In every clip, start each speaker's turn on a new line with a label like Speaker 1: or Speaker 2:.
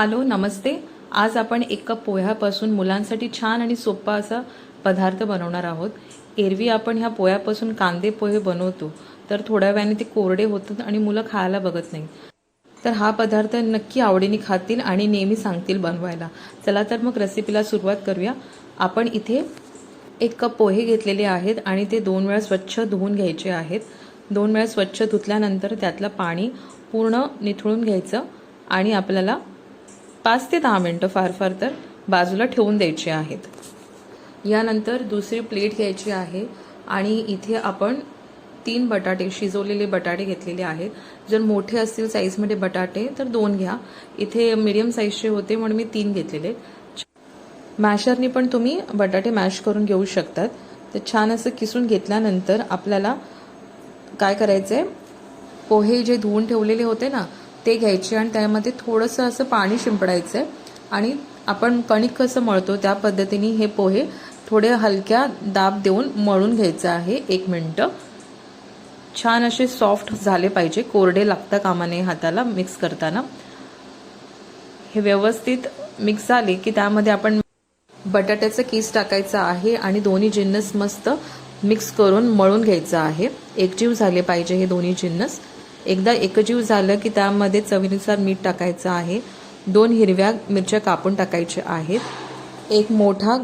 Speaker 1: Hello नमस्ते. आज आपण एक कप पोह्यापासून मुलांसाठी छान आणि सोपा असा पदार्थ बनवणार आहोत. एरवी आपण ह्या पोह्यापासून कांदे पोहे बनवतो तर थोड्या वेळाने ते कोरडे होतात आणि मुलं खायला बघत नाही तर हा पदार्थ नक्की आवडीने खातील आणि नेहमी सांगतील बनवायला. चला तर मग रेसिपीला सुरुवात करूया. आपण इथे एक कप पोहे घेतलेले आहेत आणि ते दोन वेळा स्वच्छ धुवून घ्यायचे आहेत. दोन वेळा स्वच्छ धुतल्यानंतर त्यातलं पाणी पूर्ण निथळून घ्यायचं आणि आपल्याला पाच ते दहा मिनटं फार फार तर बाजूला ठेवून द्यायचे आहेत. यानंतर दुसरी प्लेट घ्यायची आहे आणि इथे आपण तीन बटाटे शिजवलेले बटाटे घेतलेले आहेत. जर मोठे असतील साईजमध्ये बटाटे तर दोन घ्या. इथे मिडियम साईजचे होते म्हणून मी तीन घेतलेले. मॅशरनी पण तुम्ही बटाटे मॅश करून घेऊ शकतात. तर छान असं किसून घेतल्यानंतर आपल्याला काय करायचं आहे पोहे जे धुवून ठेवलेले होते ना ते घ्यायचे आणि त्यामध्ये थोडंसं असं पाणी शिंपडायचं आहे आणि आपण कणिक कसं मळतो त्या पद्धतीने हे पोहे थोडे हलक्या दाब देऊन मळून घ्यायचं आहे. एक मिनटं. छान असे सॉफ्ट झाले पाहिजे. कोरडे लागता कामा नये हाताला मिक्स करताना. हे व्यवस्थित मिक्स झाले की त्यामध्ये आपण बटाट्याचं केस टाकायचं आहे आणि दोन्ही जिन्नस मस्त मिक्स करून मळून घ्यायचं आहे. एकजीव झाले पाहिजे हे दोन्ही जिन्नस. एकदा एकजीव झालं की त्यामध्ये चवीनुसार मीठ टाकायचं आहे. दोन हिरव्या मिरच्या कापून टाकायच्या आहेत. एक मोठा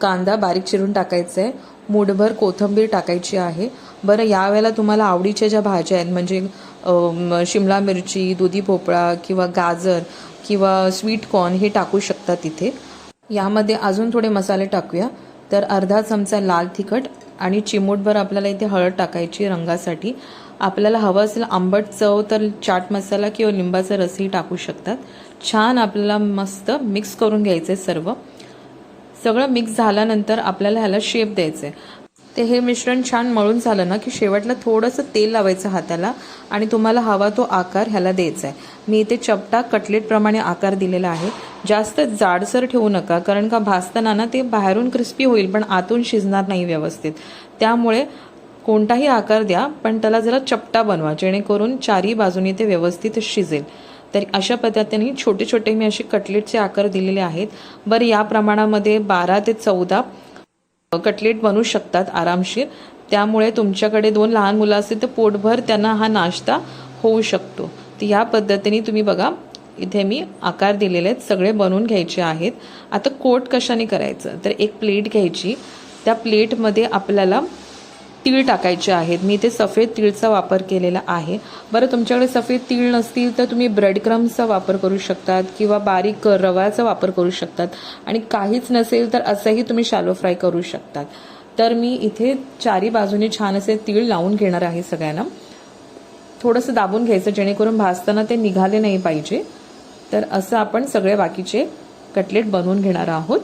Speaker 1: कांदा बारीक चिरून टाकायचा आहे. मूठभर कोथिंबीर टाकायची आहे. बरं यावेळेला तुम्हाला आवडीच्या ज्या भाज्या आहेत म्हणजे शिमला मिरची दुधी भोपळा किंवा गाजर किंवा स्वीट कॉर्न हे टाकू शकता तिथे. यामध्ये अजून थोडे मसाले टाकूया. तर अर्धा चमचा लाल तिखट आणि चिमूटभर आपल्याला इथे हळद टाकायची रंगासाठी. आपल्याला हवं असेल आंबट चव तर चाट मसाला किंवा लिंबाचा रसही टाकू शकतात. छान आपल्याला मस्त मिक्स करून घ्यायचं आहे सर्व. सगळं मिक्स झाल्यानंतर आपल्याला ह्याला शेप द्यायचं आहे ते हे मिश्रण छान मळून झालं ना की शेवटला थोडंसं तेल लावायचं हाताला आणि तुम्हाला हवा तो आकार ह्याला द्यायचा आहे मी इथे चपटा कटलेटप्रमाणे आकार दिलेला आहे. जास्त जाडसर ठेवू नका कारण का भाजताना ना ते बाहेरून क्रिस्पी होईल पण आतून शिजणार नाही व्यवस्थित. त्यामुळे कोणताही आकार द्या पण त्याला जरा चपटा बनवा जेणेकरून चारही बाजूनी ते व्यवस्थित शिजेल. तर अशा पद्धतीने छोटे छोटे मी असे कटलेटचे आकार दिलेले आहेत. बरं या प्रमाणामध्ये बारा ते चौदा कटलेट बनू शकतात आरामशीर. त्यामुळे तुमच्याकडे दोन लहान मुलं असतील तर पोटभर त्यांना हा नाश्ता होऊ शकतो. तर या पद्धतीने तुम्ही बघा इथे मी आकार दिलेले आहेत सगळे बनवून घ्यायचे आहेत. आता कोट कशाने करायचं? तर एक प्लेट घ्यायची. त्या प्लेटमध्ये आपल्याला तीळ टाकायचे आहेत. मी इथे सफेद तीळचा वापर केलेला आहे. बरं तुमच्याकडे सफेद तीळ नसतील तर तुम्ही ब्रेड क्रम्सचा वापर करू शकतात किंवा बारीक रव्याचा वापर करू शकतात. आणि काहीच नसेल तर असंही तुम्ही शॅलो फ्राय करू शकतात. तर मी इथे चारी बाजूने छान असे तीळ लावून घेणार आहे सगळ्यांना. थोडंसं दाबून घ्यायचं जेणेकरून भाजताना ते निघाले नाही पाहिजे. तर असं आपण सगळे बाकीचे कटलेट बनवून घेणार आहोत.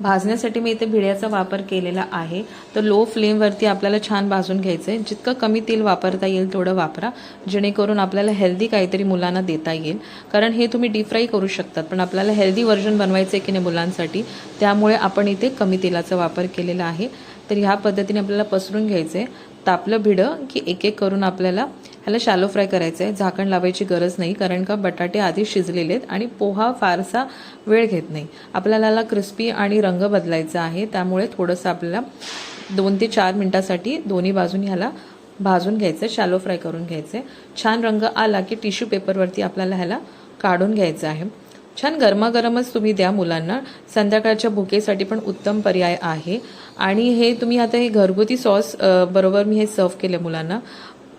Speaker 1: भाजण्यासाठी मी इथे भिड्याचा वापर केलेला आहे. तर लो फ्लेमवरती आपल्याला छान भाजून घ्यायचं आहे जितकं कमी तेल वापरता येईल तेवढं वापरा. जेणेकरून आपल्याला हेल्दी काहीतरी मुलांना देता येईल. कारण हे तुम्ही डीप फ्राय करू शकतात पण आपल्याला हेल्दी व्हर्जन बनवायचं आहे की नाही मुलांसाठी त्यामुळे आपण इथे कमी तेलाचा वापर केलेला आहे. तर ह्या पद्धतीने आपल्याला पसरून घ्यायचं आहे तापलं भिडं की एक एक करून आपल्याला ह्याला शॅलो फ्राय करायचं आहे झाकण लावायची गरज नाही कारण का बटाटे आधी शिजलेले आहेत आणि पोहा फारसा वेळ घेत नाही. आपल्याला ह्याला क्रिस्पी आणि रंग बदलायचा आहे त्यामुळे थोडंसं आपल्याला दोन ते चार मिनटासाठी दोन्ही बाजूनी ह्याला भाजून घ्यायचं शॅलो फ्राय करून घ्यायचं आहे छान रंग आला की टिश्यू पेपरवरती आपल्याला ह्याला काढून घ्यायचं आहे. छान गरमागरमच तुम्ही द्या मुलांना. संध्याकाळच्या भुकेसाठी पण उत्तम पर्याय आहे. आणि हे तुम्ही आता हे घरगुती सॉस बरोबर मी हे सर्व केले मुलांना.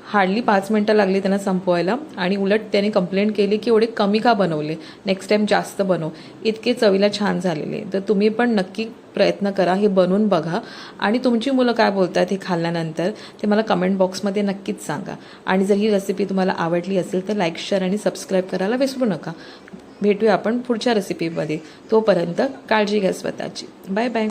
Speaker 1: हार्डली पाच मिनटं लागली त्यांना संपवायला आणि उलट त्याने कंप्लेंट केली की एवढे कमी का बनवले? नेक्स्ट टाईम जास्त बनव. इतके चवीला छान झालेले. तर तुम्ही पण नक्की प्रयत्न करा हे बनवून बघा. आणि तुमची मुलं काय बोलतात हे खाल्ल्यानंतर ते मला कमेंट बॉक्समध्ये नक्कीच सांगा. आणि जर ही रेसिपी तुम्हाला आवडली असेल तर लाईक शेअर आणि सबस्क्राईब करायला विसरू नका. भेटूया आपण पुढच्या रेसिपीमध्ये तोपर्यंत काळजी घ्या स्वतःची. Bye bye